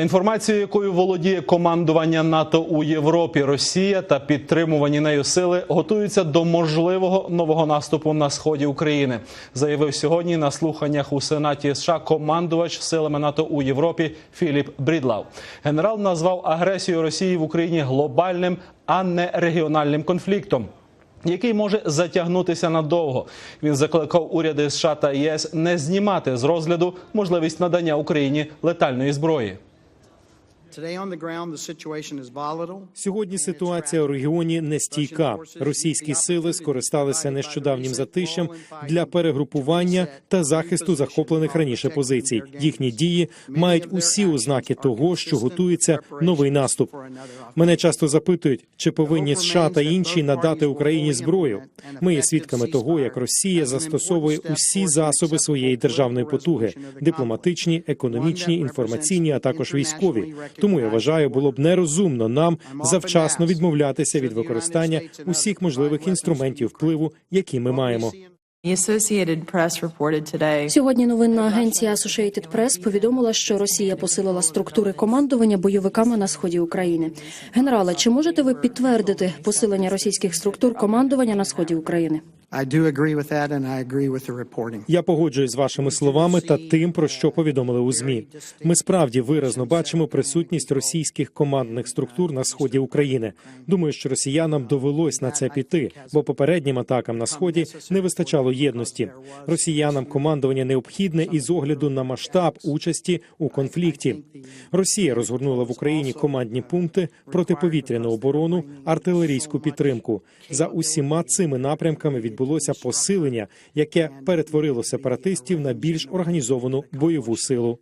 Інформацією, якою володіє командування НАТО у Європі, Росія та підтримувані нею сили готуються до можливого нового наступу на сході України. Заявив сьогодні на слуханнях у Сенаті США командувач силами НАТО у Європі Філіп Брідлау. Генерал назвав агресію Росії в Україні глобальним, а не регіональним конфліктом. Який може затягнутися надовго, він закликав уряди США та ЄС не знімати з розгляду можливість надання Україні летальної зброї. Сьогодні ситуація у регіоні нестійка. Російські сили скористалися нещодавнім затищем для перегрупування та захисту захоплених раніше позицій. Їхні дії мають усі ознаки того, що готується новий наступ. Мене часто запитують, чи повинні США та інші надати Україні зброю. Ми є свідками того, як Росія застосовує усі засоби своєї державної потуги: дипломатичні, економічні, інформаційні, а також військові. Тому я вважаю, було б нерозумно нам завчасно відмовлятися від використання усіх можливих інструментів впливу, які ми маємо. Сьогодні новинна агенція Associated Press повідомила, що Росія посилила структури командування бойовиками на сході України. Генерале, чи можете ви підтвердити посилення російських структур командування на сході України? Я погоджуюсь з вашими словами та тим, про що повідомили у змі. Ми справді виразно бачимо присутність російських командних структур на сході України. Думаю, що росіянам довелось на це піти, бо попереднім атакам на сході не вистачало єдності. Росіянам командування необхідне із огляду на масштаб участі у конфлікті. Росія розгорнула в Україні командні пункти, протиповітряну оборону, артилерійську підтримку. За усіма цими напрямками відбулося посилення, яке перетворило сепаратистів на більш організовану бойову силу.